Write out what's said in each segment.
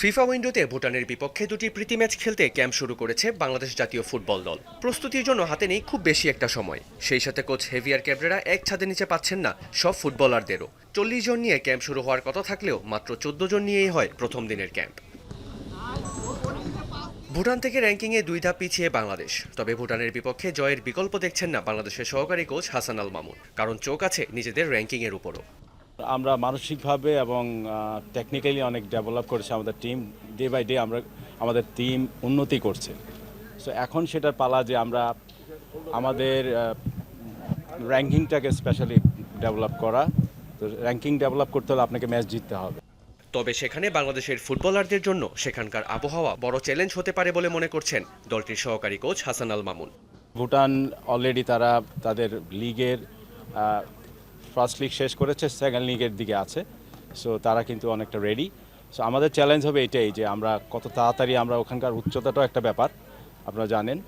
FIFA উইন্ডোতে ভুটানের বিপক্ষে দুটি প্রীতি ম্যাচ খেলতে ক্যাম্প শুরু করেছে বাংলাদেশ জাতীয় ফুটবল দল। প্রস্তুতির জন্য হাতে নেই খুব বেশি একটা সময়। সেই সাথে কোচ হেভিয়ার ক্যাবরেরা এক ছাদে নিচে পাচ্ছেন না সব ফুটবলারদেরও। চল্লিশ জন নিয়ে ক্যাম্প শুরু হওয়ার কথা থাকলেও মাত্র চোদ্দ জন নিয়েই হয় প্রথম দিনের ক্যাম্প। ভুটান থেকে র্যাঙ্কিংয়ে দুই ধাপ পিছিয়ে বাংলাদেশ। তবে ভুটানের বিপক্ষে জয়ের বিকল্প দেখছেন না বাংলাদেশের সহকারী কোচ হাসান আল মামুন। কারণ চোখ আছে নিজেদের র্যাঙ্কিংয়ের উপরও। আমরা মানসিকভাবে এবং টেকনিক্যালি অনেক ডেভেলপ করেছে আমাদের টিম ডে বাই ডে আমরা আমাদের টিম উন্নতি করছে। সো এখন সেটার পালা যে আমরা আমাদের র্যাঙ্কিংটাকে স্পেশালি ডেভেলপ করা। তো র্যাঙ্কিং ডেভেলপ করতে হলে আপনাকে ম্যাচ জিততে হবে। তবে সেখানে বাংলাদেশের ফুটবলারদের জন্য সেখানকার আবহাওয়া বড় চ্যালেঞ্জ হতে পারে বলে মনে করছেন দলটির সহকারী কোচ হাসান আল মামুন। ভুটান অলরেডি তারা তাদের লিগের ফার্স্ট লিগ শেষ করেছে সেকেন্ড লিগের দিকে আছে। সো তারা কিন্তু অনেকটা রেডি সো আমাদের চ্যালেঞ্জ হবে এটাই যে আমরা কত তাড়াতাড়ি আমরা ওখানকার উচ্চতাটাও একটা ব্যাপার, আপনারা জানেন।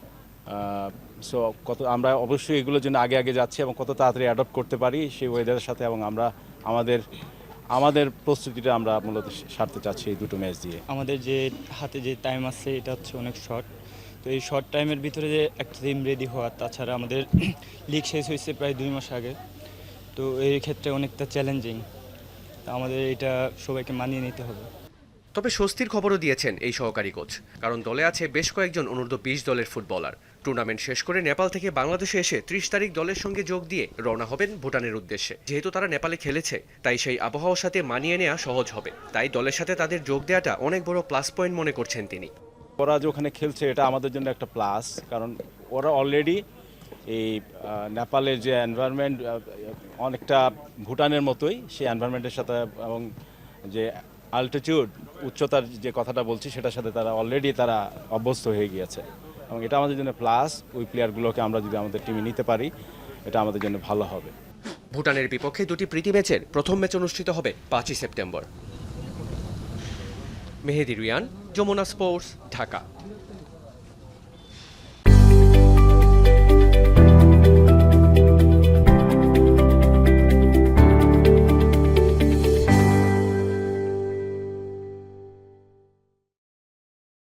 সো কত আমরা অবশ্যই এগুলোর জন্য আগে আগে যাচ্ছি এবং কত তাড়াতাড়ি অ্যাডপ্ট করতে পারি সেই ওয়েদারের সাথে এবং আমরা আমাদের আমাদের প্রস্তুতিটা আমরা মূলত সারতে চাচ্ছি এই দুটো ম্যাচ দিয়ে। আমাদের যে হাতে যে টাইম আছে, এটা হচ্ছে অনেক শর্ট তো এই শর্ট টাইমের ভিতরে যে একটা টিম রেডি হওয়া, তাছাড়া আমাদের লিগ শেষ হয়েছে প্রায় দুই মাস আগে। তো এই ক্ষেত্রে অনেকটা চ্যালেঞ্জিং তা আমাদের এটা সবাইকে মানিয়ে নিতে হবে। তবে স্বস্তির খবরও দিয়েছেন এই সহকারী কোচ। কারণ দলে আছে বেশ কয়েকজন অনূর্ধ্ব বিশ দলের ফুটবলার। টুর্নামেন্ট শেষ করে নেপাল থেকে বাংলাদেশে এসে ত্রিশ তারিখ দলের সঙ্গে যোগ দিয়ে রওনা হবেন ভুটানের উদ্দেশ্যে। যেহেতু তারা নেপালে খেলেছে তাই সেই আবহাওয়ার সাথে মানিয়ে নেওয়া সহজ হবে। তাই দলের সাথে তাদের যোগ দেওয়াটা অনেক বড় প্লাস পয়েন্ট মনে করছেন তিনি। ওরা যে ওখানে খেলছে এটা আমাদের জন্য একটা প্লাস কারণ ওরা অলরেডি এই নেপালের যে এনভায়রনমেন্ট অনেকটা ভুটানের মতোই, সেই এনভায়রনমেন্টের সাথে এবং যে আল্টিটিউড উচ্চতার যে কথাটা বলছি, সেটার সাথে তারা অলরেডি তারা অভ্যস্ত হয়ে গিয়েছে। এবং এটা আমাদের জন্য প্লাস ওই প্লেয়ারগুলোকে আমরা যদি আমাদের টিমে নিতে পারি, এটা আমাদের জন্য ভালো হবে। ভুটানের বিপক্ষে দুটি প্রীতি ম্যাচের প্রথম ম্যাচ অনুষ্ঠিত হবে পাঁচই সেপ্টেম্বর। মেহেদি রিয়ান, যমুনা স্পোর্টস, ঢাকা।